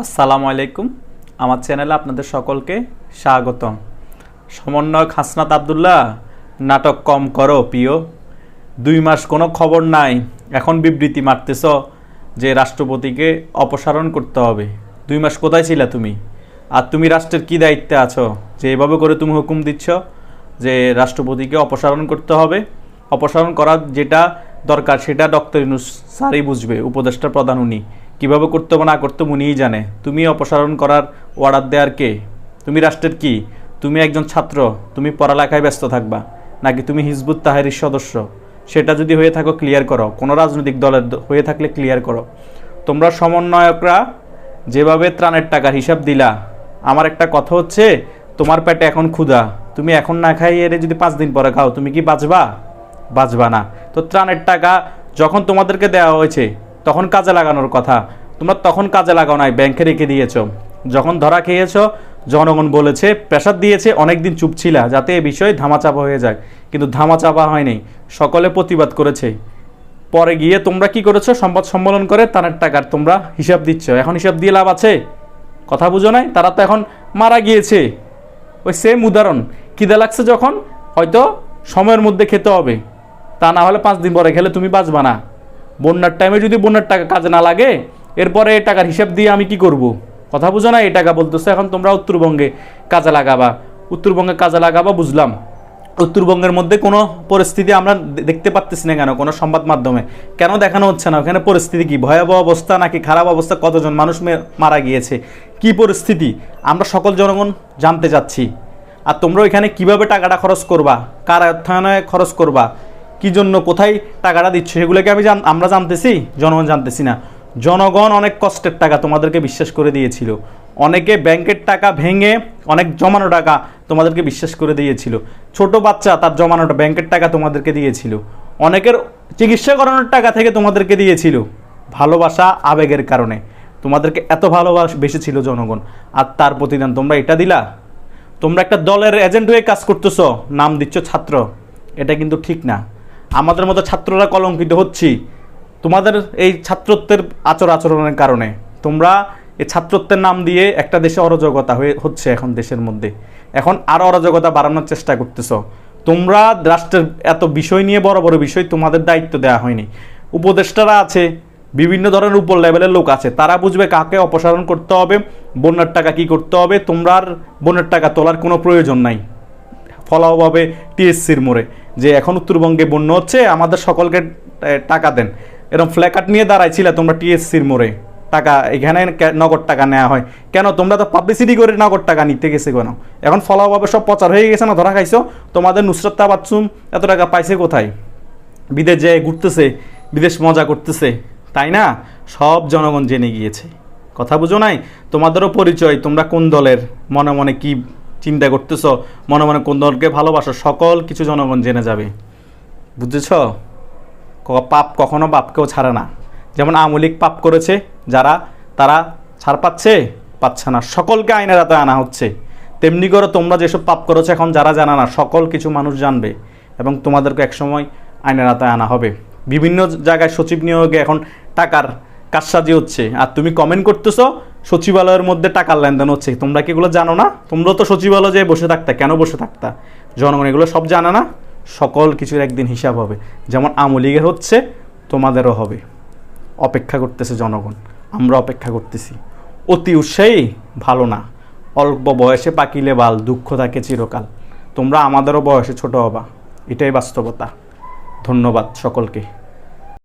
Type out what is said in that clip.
আসসালামু আলাইকুম। আমার চ্যানেলে আপনাদের সকলকে স্বাগতম। সমন্বয়ক হাসনাত আবদুল্লাহ, নাটক কম করো প্রিয়। দুই মাস কোনো খবর নাই, এখন বিবৃতি মারতেছ যে রাষ্ট্রপতিকে অপসারণ করতে হবে। দুই মাস কোথায় ছিলা তুমি? আর তুমি রাষ্ট্রের কি দায়িত্বে আছো? যে এভাবে করে তুমি হুকুম দিচ্ছ যে রাষ্ট্রপতিকে অপসারণ করতে হবে। অপসারণ করার যেটা দরকার সেটা ডক্টর ইনুস স্যারই বুঝবে উপদেষ্টা প্রধান উনি। কীভাবে করতে হবে, না করতে উনিই জানে। তুমি অপসারণ করার অর্ডার দেওয়ার কে? তুমি রাষ্ট্রের কি? তুমি একজন ছাত্র, তুমি পড়ালেখায় ব্যস্ত থাকবা, নাকি তুমি হিজবুত তাহারির সদস্য? সেটা যদি হয়ে থাকো ক্লিয়ার করো। কোনো রাজনৈতিক দলের হয়ে থাকলে ক্লিয়ার করো। তোমরা সমন্বয়করা, যেভাবে ত্রাণের টাকার হিসাব দিলা, আমার একটা কথা হচ্ছে, তোমার পেটে এখন ক্ষুধা। তুমি এখন না খাই এর যদি পাঁচ দিন পরে খাও, তুমি কি বাঁচবা? বাঁচবা না। তো ত্রাণের টাকা যখন তোমাদেরকে দেওয়া হয়েছে, তখন কাজে লাগানোর কথা। তোমরা তখন কাজে লাগাও নাই, ব্যাংকে রেখে দিয়েছ। যখন ধরা খেয়েছ, জনগণ বলেছে প্রেশার দিয়েছে, অনেকদিন চুপ ছিলা, যাতে এ বিষয়ে ধামাচাপা হয়ে যায়। কিন্তু ধামাচাপা হয়নি, সকলে প্রতিবাদ করেছে। পরে গিয়ে তোমরা কি করেছ? সংবাদ সম্মেলন করে তানের টাকার তোমরা হিসাব দিচ্ছ। এখন হিসাব দিয়ে লাভ আছে? কথা বুঝো নাই? তারা তো এখন মারা গিয়েছে। ওই সেম উদাহরণ। খিদে লাগছে যখন? হয়তো সময়ের মধ্যে খেতে হবে। তা না হলে পাঁচ দিন পরে খেলে তুমি বাঁচবা না। বন্যার টাইমে যদি বন্যার টাকা কাজে না লাগে এরপরে টাকার হিসাব দিয়ে আমি কি করব? কথা বুঝো না, এই টাকা বলতেছো, এখন তোমরা উত্তরবঙ্গে কাজে লাগাবা। উত্তরবঙ্গে কাজে লাগাবা, বুঝলাম। উত্তরবঙ্গের মধ্যে কোনো পরিস্থিতি আমরা দেখতে পাচ্তেছি না কেন, কোনো সংবাদ মাধ্যমে? কেন দেখানো হচ্ছে না? ওখানে পরিস্থিতি কি? ভয়াবহ অবস্থা নাকি খারাপ অবস্থা? কতজন মানুষ মারা গিয়েছে? কি পরিস্থিতি? আমরা সকল জনগণ জানতে চাচ্ছি। আর তোমরা এখানে কীভাবে টাকাটা খরচ করবা? কার অর্থায়নে খরচ করবা? কি জন্য কোথায় টাকাটা দিচ্ছ? সেগুলোকে আমি আমরা জানতেছি? জনগণ জানতেছি না। জনগণ অনেক কষ্টের টাকা তোমাদেরকে বিশ্বাস করে দিয়েছিল। অনেকে ব্যাংকের টাকা ভেঙে অনেক জমানো টাকা তোমাদেরকে বিশ্বাস করে দিয়েছিল। ছোট বাচ্চা তার জমানোটা ব্যাংকের টাকা তোমাদেরকে দিয়েছিল। অনেকের চিকিৎসা করানোর টাকা থেকে তোমাদেরকে দিয়েছিল। ভালোবাসা আবেগের কারণে। তোমাদেরকে এত ভালোবাস বেশি ছিল জনগণ। আর তার প্রতিদান তোমরা এটা দিলা? তোমরা একটা দলের এজেন্ট হয়ে কাজ করতেছো, নাম দিচ্ছ ছাত্র। এটা কিন্তু ঠিক না। আমাদের মতো ছাত্ররা কলঙ্কিত হচ্ছি। তোমাদের এই ছাত্রত্বের আচর আচরণের কারণে তোমরা এই ছাত্রত্বের নাম দিয়ে একটা দেশে অরাজকতা হয়ে হচ্ছে এখন দেশের মধ্যে। এখন আরও অরাজকতা বাড়ানোর চেষ্টা করতেছ। তোমরা রাষ্ট্রের এত বিষয় নিয়ে বড় বড় বিষয় তোমাদের দায়িত্ব দেওয়া হয়নি। উপদেষ্টারা আছে, বিভিন্ন ধরনের উপর লেভেলের লোক আছে। তারা বুঝবে কাকে অপসারণ করতে হবে, বন্যার টাকা কি করতে হবে তোমরা আর বন্যার টাকা তোলার কোনো প্রয়োজন নাই। ফলাও পাবে টিএসসির মোড়ে। যে এখন উত্তরবঙ্গে বন্যা হচ্ছে, আমাদের সকলকে টাকা দেন। এরকম ফ্ল্যাকার্ট নিয়ে দাঁড়াইছিলে তোমরা টিএসসির মোড়ে। টাকা এখানে নগদ টাকা নেওয়া হয়। কেন? তোমরা তো পাবলিসিটি করে নগদ টাকা নিতে গেছে কেন? এখন ফলাওভাবে সব প্রচার হয়ে গেছে না? ধরা খাইছো? তোমাদের নুসরত তাবাচ্চুম এত টাকা পাইছে কোথায়? বিদেশ যেয়ে ঘুরতেছে, বিদেশ মজা করতেছে, তাই না? সব জনগণ জেনে গিয়েছে। কথা বুঝো নাই? তোমাদেরও পরিচয়, তোমরা কোন দলের? মনে মনে কি চিন্তা করতেছ? মনে মনে কোন দলকে ভালোবাসো? সকল কিছু জনগণ জেনে যাবে। বুঝেছ? পাপ কখনো বাপকেও ছাড়ে না। যেমন আমলিক পাপ করেছে, যারা, তারা ছাড় পাচ্ছে পাচ্ছে না। সকলকে আইনের হাতে আনা হচ্ছে। তেমনি করে তোমরা যেসব পাপ করেছ এখন যারা জানা না, সকল কিছু মানুষ জানবে এবং তোমাদেরকে একসময় আইনের হাতে আনা হবে। বিভিন্ন জায়গায় সচিব নিয়োগে এখন টাকার কাজসাজি হচ্ছে। আর তুমি কমেন্ট করতেছো, সচিবালয়ের মধ্যে টাকার লেনদেন হচ্ছে। তোমরা কি এগুলো জানো না? তোমরা তো সচিবালয়ে যেয়ে বসে থাকতা, কেন বসে থাকতা? জনগণ এগুলো সব জানে না। সকল কিছুর একদিন হিসাব হবে। যেমন আমলিগের হচ্ছে, তোমাদেরও হবে। অপেক্ষা করতেছে জনগণ, আমরা অপেক্ষা করতেছি। অতি উৎসাহী, ভালো না। অল্প বয়সে পাকিলে বাল, দুঃখ থাকে চিরকাল। তোমরা আমাদেরও বয়সে ছোট হবা। এটাই বাস্তবতা। ধন্যবাদ সকলকে।